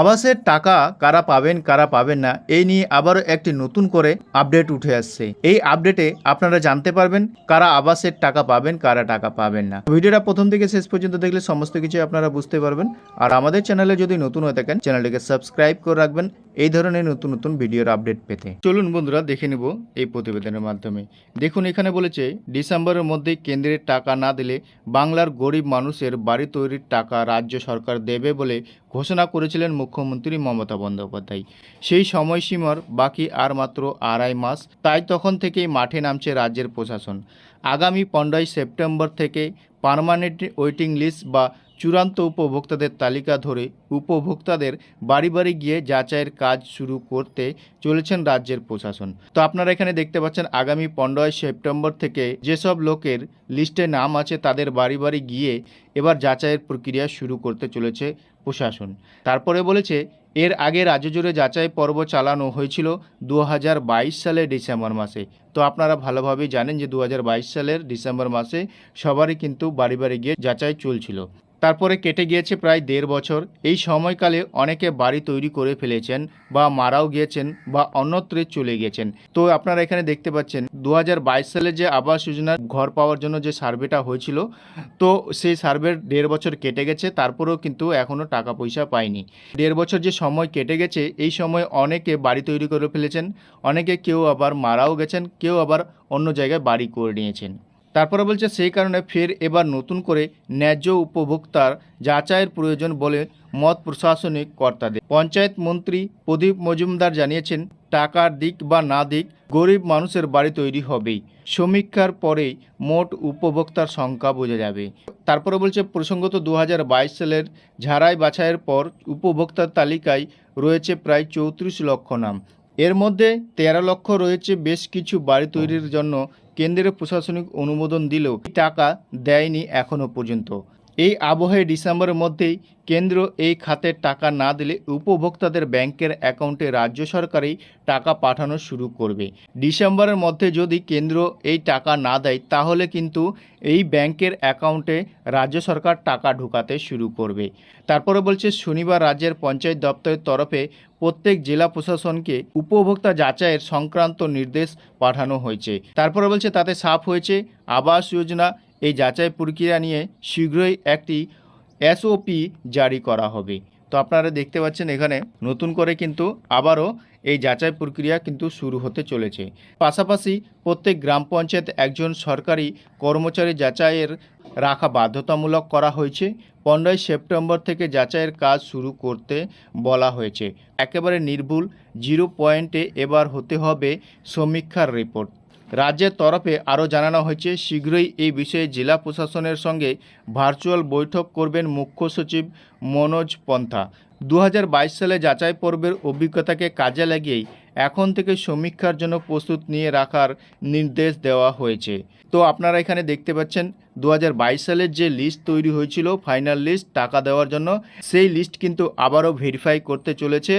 আবাসের টাকা কারা পাবেন কারা পাবেন না, এই নিয়ে আবারও একটি নতুন করে আপডেট উঠে আসছে। এই আপডেটে আপনারা জানতে পারবেন কারা আবাসের টাকা পাবেন, কারা টাকা পাবেন না। ভিডিওটা প্রথম থেকে শেষ পর্যন্ত দেখলে সমস্ত কিছু আপনারা বুঝতে পারবেন। আর আমাদের চ্যানেলে যদি নতুন হয়ে থাকেন চ্যানেলটিকে সাবস্ক্রাইব করে রাখবেন এই ধরনের নতুন নতুন ভিডিওর আপডেট পেতে। চলুন বন্ধুরা দেখে নেব এই প্রতিবেদনের মাধ্যমে। দেখুন, এখানে বলেছে, ডিসেম্বরের মধ্যে কেন্দ্রের টাকা না দিলে বাংলার গরিব মানুষের বাড়ি তৈরির টাকা রাজ্য সরকার দেবে বলে ঘোষণা করেছিলেন মুখ্যমন্ত্রী মমতা বন্দ্যোপাধ্যায়। সেই সময়সীমার বাকি আর মাত্র আড়াই মাস, তাই তখন থেকেই মাঠে নামছে রাজ্যের প্রশাসন। আগামী পনেরোই সেপ্টেম্বর থেকে পার্মানেন্ট ওয়েটিং লিস্ট বা চূড়ান্ত উপভোক্তাদের তালিকা ধরে উপভোক্তাদের বাড়ি বাড়ি গিয়ে যাচাইয়ের কাজ শুরু করতে চলেছেন রাজ্যের প্রশাসন। তো আপনারা এখানে দেখতে পাচ্ছেন আগামী পনেরোই সেপ্টেম্বর থেকে যেসব লোকের লিস্টে নাম আছে তাদের বাড়ি বাড়ি গিয়ে এবার যাচাইয়ের প্রক্রিয়া শুরু করতে চলেছে প্রশাসন। তারপরে বলেছে, এর আগে রাজ্য জুড়ে যাচাই পর্ব চালানো হয়েছিল দু হাজার বাইশ সালের ডিসেম্বর মাসে। তো আপনারা ভালোভাবেই জানেন যে দু হাজার বাইশ সালের ডিসেম্বর মাসে সবারই কিন্তু বাড়ি বাড়ি গিয়ে যাচাই চলছিল। তারপরে কেটে গিয়েছে প্রায় দেড় বছর। এই সময়কালে অনেকে বাড়ি তৈরি করে ফেলেছেন বা মারাও গিয়েছেন বা অন্যত্রে চলে গেছেন তো আপনারা এখানে দেখতে পাচ্ছেন দু হাজার বাইশ সালে যে আবাস যোজনার ঘর পাওয়ার জন্য যে সার্ভেটা হয়েছিল, তো সেই সার্ভের দেড় বছর কেটে গেছে, তারপরেও কিন্তু এখনও টাকা পয়সা পায়নি। দেড় বছর যে সময় কেটে গেছে, এই সময় অনেকে বাড়ি তৈরি করে ফেলেছেন, অনেকে কেউ আবার মারাও গেছেন, কেউ আবার অন্য জায়গায় বাড়ি করে নিয়েছেন। তারপরে বলছে সেই কারণে ফের এবার নতুন করে ন্যায্য উপভোক্তার যাচাইয়ের প্রয়োজন বলে মত প্রশাসনিক কর্তাদের। পঞ্চায়েত মন্ত্রী প্রদীপ মজুমদার জানিয়েছেন, টাকার দিক বা না দিক গরিব মানুষের বাড়ি তৈরি হবেই। সমীক্ষার পরেই মোট উপভোক্তার সংখ্যা বোঝা যাবে। তারপরে বলছে, প্রসঙ্গত দু হাজার বাইশ সালের ঝাড়াই বাছাইয়ের পর উপভোক্তার তালিকায় রয়েছে প্রায় চৌত্রিশ লক্ষ নাম। এর মধ্যে তেরো লক্ষ রয়েছে বেশ কিছু বাড়ি তৈরির জন্য কেন্দ্রের প্রশাসনিক অনুমোদন দিলেও টাকা দেয়নি এখনও পর্যন্ত। এই আবহে ডিসেম্বরের মধ্যেই কেন্দ্র এই খাতের টাকা না দিলে উপভোক্তাদের ব্যাংকের অ্যাকাউন্টে রাজ্য সরকারই টাকা পাঠানো শুরু করবে। ডিসেম্বরের মধ্যে যদি কেন্দ্র এই টাকা না দেয়, তাহলে কিন্তু এই ব্যাংকের অ্যাকাউন্টে রাজ্য সরকার টাকা ঢুকাতে শুরু করবে। তারপরে বলছে, শনিবার রাজ্যের পঞ্চায়েত দপ্তরের তরফে প্রত্যেক জেলা প্রশাসনকে উপভোক্তা যাচাইয়ের সংক্রান্ত নির্দেশ পাঠানো হয়েছে। তারপরে বলছে, তাতে সাফ হয়েছে আবাস যোজনা এই যাচাই প্রক্রিয়া নিয়ে শীঘ্রই একটি এসওপি জারি করা হবে। তো আপনারা দেখতে পাচ্ছেন এখানে নতুন করে কিন্তু আবারও এই যাচাই প্রক্রিয়া কিন্তু শুরু হতে চলেছে। পাশাপাশি প্রত্যেক গ্রাম পঞ্চায়েত একজন সরকারি কর্মচারী যাচাইয়ের রাখা বাধ্যতামূলক করা হয়েছে। পনেরোই সেপ্টেম্বর থেকে যাচাইয়ের কাজ শুরু করতে বলা হয়েছে। একেবারে নির্ভুল, জিরো পয়েন্টে এবার হতে হবে সমীক্ষার রিপোর্ট। রাজ্যের তরফে আরও জানানো হয়েছে, শীঘ্রই এই বিষয়ে জেলা প্রশাসনের সঙ্গে ভার্চুয়াল বৈঠক করবেন মুখ্য সচিব মনোজ পন্থা। দু হাজার বাইশ সালে যাচাই পর্বের অভিজ্ঞতাকে কাজে লাগিয়েই এখন থেকে সমীক্ষার জন্য প্রস্তুত নিয়ে রাখার নির্দেশ দেওয়া হয়েছে। তো আপনারা এখানে দেখতে পাচ্ছেন দু হাজার বাইশ সালের যে লিস্ট তৈরি হয়েছিল, ফাইনাল লিস্ট টাকা দেওয়ার জন্য, সেই লিস্ট কিন্তু আবারও ভেরিফাই করতে চলেছে।